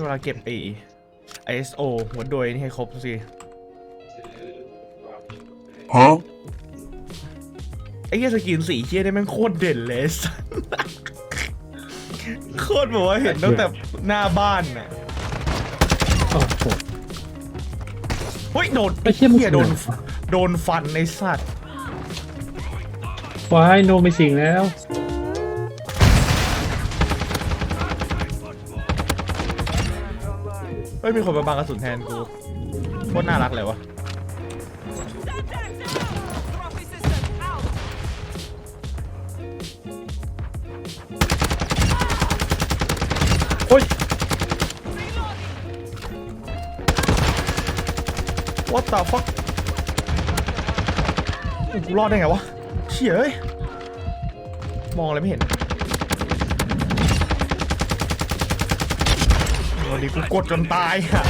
เวลาเก็บไอ ISO หัวโดยนี่ให้ครบสิ Huh? ไอ้เหี้ยสกินสีเหี้ยได้แม่งโคตรเด่นเลยสัสโคตรบอกว่าเห็นตั้งแต่หน้าบ้านน่ะโอ้โหเฮ้ยโดนไอ้เหี้ยมันโดนคืออะไรวะโดนฟันในสัตว์ว้ายโนไม่สิงแล้ว ฮ้ยมีคนมาบังกระสุนแทนกูโคตรน่ารักเลยวะโอ้ย What the fuck โอ้กูรอดได้ไงวะเชี่ยเอ้ยมองอะไรไม่เห็น วันนี้กูกดจนตายอะ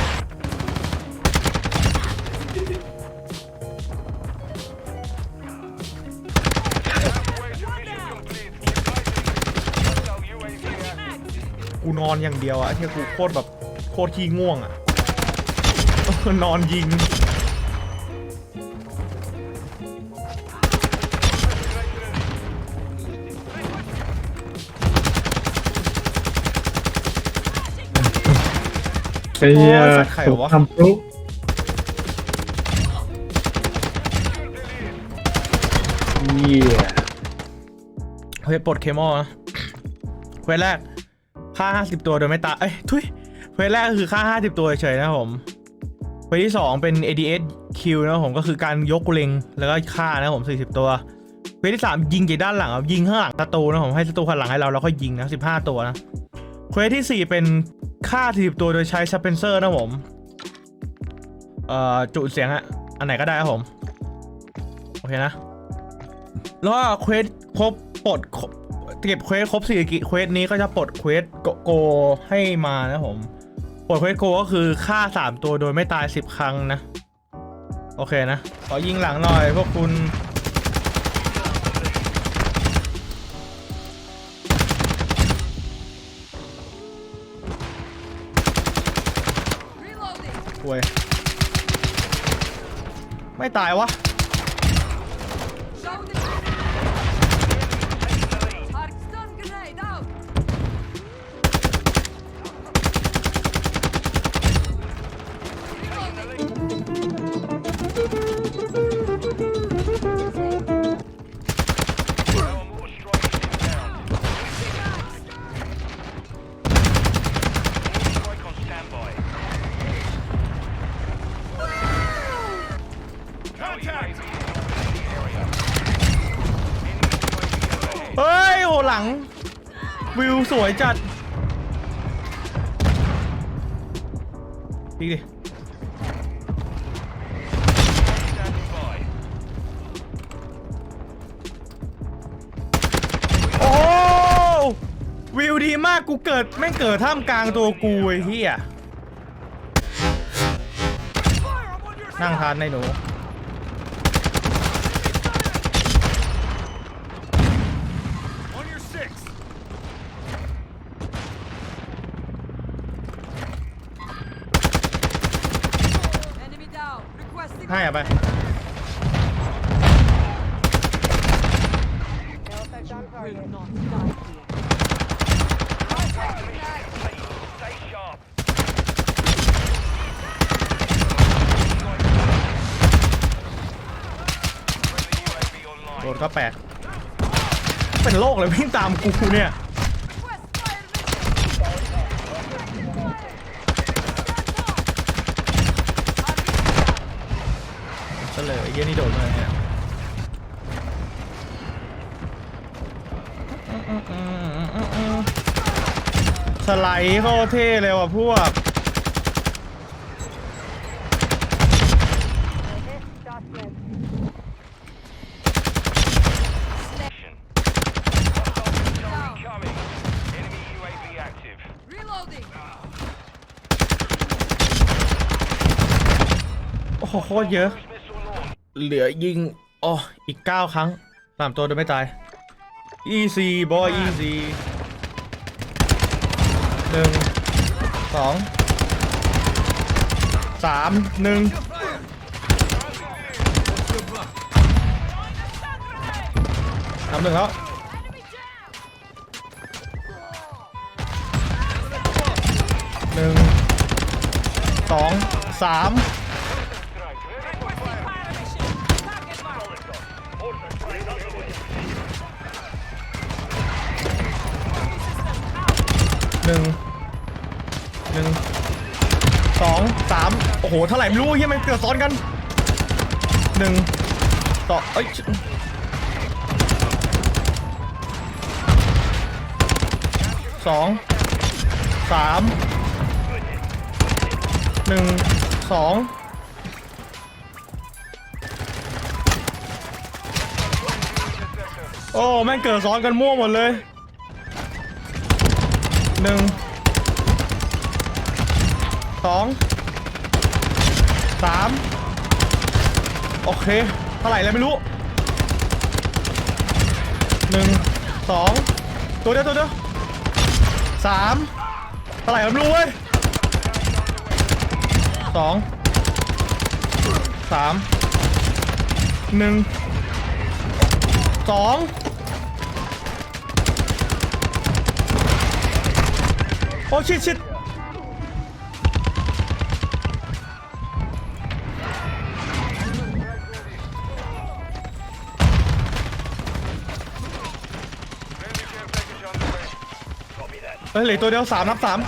กูนอนอย่างเดียวอะที่กูโคตรแบบโคตรขี้ง่วงอะนอนยิง ไอ้เหี้ยโอ้ยสัตว์ไข่วะ ทำพลุเหี้ยเฮ้ยปลดเคมอลนะเควสแรกฆ่า50ตัวโดยไม่ตายเอ้ยทุยเควสแรกก็คือฆ่า50ตัวเฉยๆนะครับผมเควสที่2เป็น ADS kill นะครับผมก็คือการยกเล็งแล้วก็ฆ่านะครับผม40ตัวเควสที่3ยิงจากด้านหลังครับยิงข้างหลังศัตรูนะครับผมให้ศัตรูข้างหลังให้เราแล้วก็ยิงนะ15ตัวนะเควสที่4เป็น ฆ่า40ตัวโดยใช้สเปนเซอร์นะผม เอ่อ จุเสียงอะอันไหนก็ได้ครับผม โอเคนะ แล้วก็เควสครบปลดเก็บเควสครบสี่กิเควสนี้ก็จะปลดเควสโกโกให้มานะผมปลดเควสโกก็คือฆ่า3ตัวโดยไม่ตาย10ครั้งนะ โอเคนะ ขอยิงหลังหน่อยพวกคุณ วยไม่ตายวะ หลัง วิวสวยจัดอีดิโอ้วิวดีมากกูเกิดแม่งเกิดท่ามกลางตัวกูไอ้เหี้ยนั่งทานในหนู ให้อะไป Will not die here. Stay sharp. โดนก็แปลกเป็นโรคเลยวิ่งตามกูเนี่ย เฉลยไอ้เหี้ยนี่โดนมาเนี่ยสไลด์เข้าเท่เลยว่ะพวก Down. Coming. Enemy UAV active. Reloading. โอ้โหโคตรเยอะ Missile launch. เหลือยิงอ๋ออีก9ครั้งสามตัวโดยไม่ตาย easy boy easy หนึ่งสองสามหนึ่งสามหนึ่งแล้วหนึ่งสองสาม นึ่งหนึ่งสองสามโอ้โหเท่าไหร่ไม่รู้เฮียมันเกิดซ้อนกันหนึ่งต่อเอ้ยสองสามหนึ่งสองโอ้แม่งเกิดซ้อนกันมั่วหมดเลย หนึ่งสองสามโอเคเท่าไหร่แล้วไม่รู้หนึ่งสองตัวเดียวตัวเดียวสามเท่าไหร่แล้วไม่รู้เว้ยสองสามหนึ่งสอง โอ้ชิดชิดเฮ้ยเหลือตัวเดียวสามนับสาม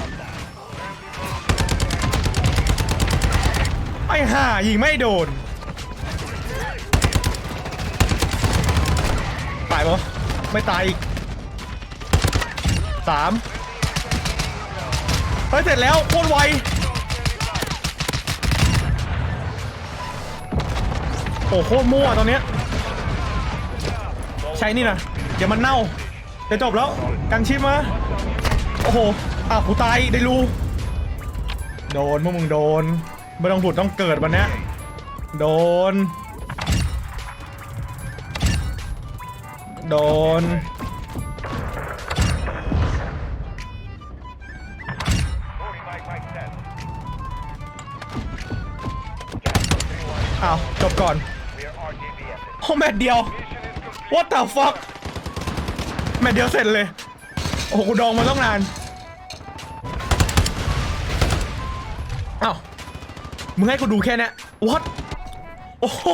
ไอ้ห่ายิงไม่โดนตายปะไม่ตายอีกสาม เฮ้ยเสร็จแล้วโคตรไวโอ้โคตรมั่วตอนเนี้ยใช้นี่นะเดี๋ยวมันเน่าจะจบแล้วกันชิปมาโอ้โหอะกูตายได้รู้โดนพวกมึงโดนไม่ต้องผุดต้องเกิดวันเนี้ยโดน โดน อ้าวจบก่อนโอ้แมตช์เดียว What the fuck แมตช์เดียวเสร็จเลย โอ้โหกูดองมาต้องนานอ้าวมึงให้กูดูแค่เนี้ย What โอ้โห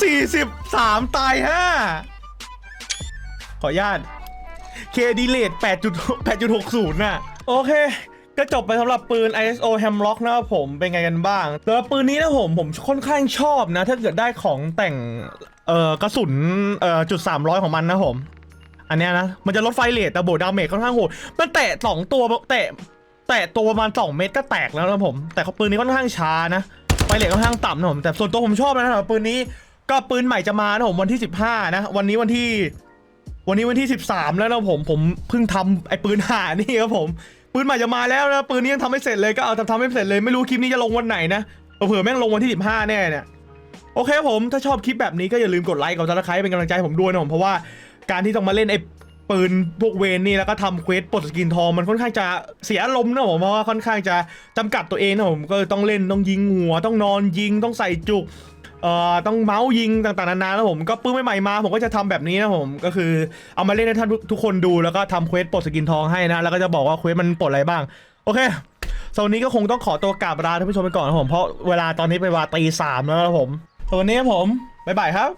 สี่สิบสามตายห้าขออนุญาตเคดีเลท8.8.60น่ะ โอเค ก็จบไปสำหรับปืน ISO Hemlock นะครับผมเป็นไงกันบ้างสำหรับปืนนี้นะผมผมค่อนข้างชอบนะ ถ้าเกิดได้ของแต่งเอ่อกระสุนเอ่อจุด300 ของมันนะผม อันเนี้ยนะ มันจะลดไฟเรทแต่โบดาเมจค่อนข้างโหดมันแตะสองตัวแตะแตะตัวประมาณ 2 เมตรก็แตกแล้วนะผม แต่เขาปืนนี้ค่อนข้างช้านะไฟเรทค่อนข้างต่ำนะผมแต่ส่วนตัวผมชอบนะสำหรับปืนนี้ก็ปืนใหม่จะมานะผมวันที่ 15 นะ วันนี้วันที่ วันนี้วันที่ 13 แล้วนะผมผมเพิ่งทำไอ้ปืนหานี่ครับผม ปืนใหม่จะมาแล้วนะปืนนี้ยังทำไม่เสร็จเลยก็เอาทำทำไม่เสร็จเลยไม่รู้คลิปนี้จะลงวันไหนนะเผื่อแม่งลงวันที่ 15 แน่เนี่ยโอเคผมถ้าชอบคลิปแบบนี้ก็อย่าลืมกดไลค์กดซับสไครป์เป็นกำลังใจผมด้วยนะผมเพราะว่าการที่ต้องมาเล่นไอ้ปืนพวกเวนนี่แล้วก็ทำเควสปลดสกินทองมันค่อนข้างจะเสียอารมณ์นะผมเพราะว่าค่อนข้างจะจำกัดตัวเองนะผมก็ต้องเล่นต้องยิงหัวต้องนอนยิงต้องใส่จุก เอ่อต้องเมาส์ยิงต่างๆนานาแล้วผมก็ปื้มใหม่ๆมา ผมก็จะทำแบบนี้นะผมก็คือเอามาเล่นให้ท่านทุกคนดูแล้วก็ทำเควสปลดสกินทองให้นะ แล้วก็จะบอกว่าเควสมันปลดอะไรบ้าง โอเคส่วันนี้ก็คงต้องขอตัวกราบลาท่านผู้ชมไปก่อนนะผมเพราะเวลาตอนนี้เป็นเวลาตีสามแล้วนะผมสำหรับวันนี้ผมบ๊ายบายครับ